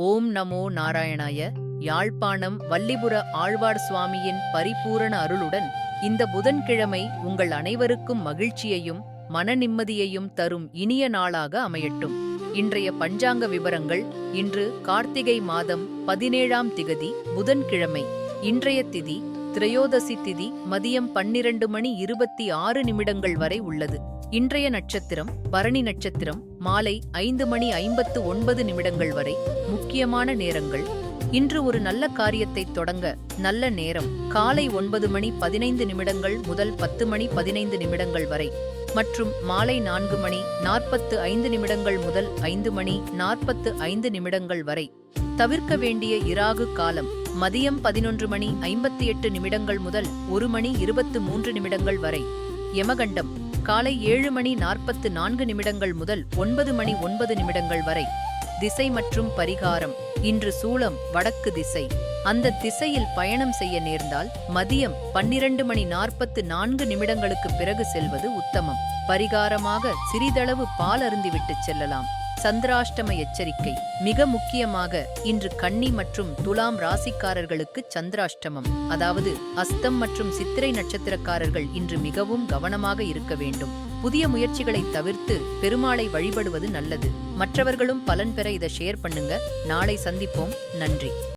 ஓம் நமோ நாராயணாய யாழ்ப்பாணம் வல்லிபுர ஆழ்வார் சுவாமியின் பரிபூரண அருளுடன் இந்த புதன்கிழமை உங்கள் அனைவருக்கும் மகிழ்ச்சியையும் மன நிம்மதியையும் தரும் இனிய நாளாக அமையட்டும். இன்றைய பஞ்சாங்க விவரங்கள் இன்று கார்த்திகை மாதம் பதினேழாம் திகதி புதன்கிழமை. இன்றைய திதி திரையோதசி திதி மதியம் பன்னிரண்டு மணி இருபத்தி ஆறு நிமிடங்கள் வரை உள்ளது. இன்றைய நட்சத்திரம் பரணி நட்சத்திரம் மாலை ஐந்து மணி ஐம்பத்து ஒன்பது நிமிடங்கள் வரை முக்கியமான நேரங்கள். இன்று ஒரு நல்ல காரியத்தை தொடங்க நல்ல நேரம். காலை ஒன்பது மணி பதினைந்து நிமிடங்கள் முதல் பத்து மணி பதினைந்து நிமிடங்கள் வரை மற்றும் மாலை நான்கு மணி நாற்பத்து ஐந்து நிமிடங்கள் முதல் ஐந்து மணி நாற்பத்து ஐந்து நிமிடங்கள் வரை. தவிர்க்க வேண்டிய இராகு காலம் மதியம் பதினொன்று மணி ஐம்பத்தி எட்டு நிமிடங்கள் முதல் ஒரு மணி இருபத்து மூன்று நிமிடங்கள் வரை. யமகண்டம் காலை ஏழு மணி நாற்பத்து நான்கு நிமிடங்கள் முதல் ஒன்பது மணி ஒன்பது நிமிடங்கள் வரை. திசை மற்றும் பரிகாரம். இன்று சூளம் வடக்கு திசை. அந்த திசையில் பயணம் செய்ய நேர்ந்தால் மதியம் பன்னிரண்டு மணி நாற்பத்து நான்கு நிமிடங்களுக்கு பிறகு செல்வது உத்தமம். பரிகாரமாக சிறிதளவு பால் அருந்திவிட்டு செல்லலாம். சந்திராஷ்டம எச்சரிக்கை. மிக முக்கியமாக இன்று கன்னி மற்றும் துலாம் ராசிக்காரர்களுக்கு சந்திராஷ்டமம். அதாவது அஸ்தம் மற்றும் சித்திரை நட்சத்திரக்காரர்கள் இன்று மிகவும் கவனமாக இருக்க வேண்டும். புதிய முயற்சிகளை தவிர்த்து பெருமாளை வழிபடுவது நல்லது. மற்றவர்களும் பலன் பெற இதை ஷேர் பண்ணுங்க. நாளை சந்திப்போம். நன்றி.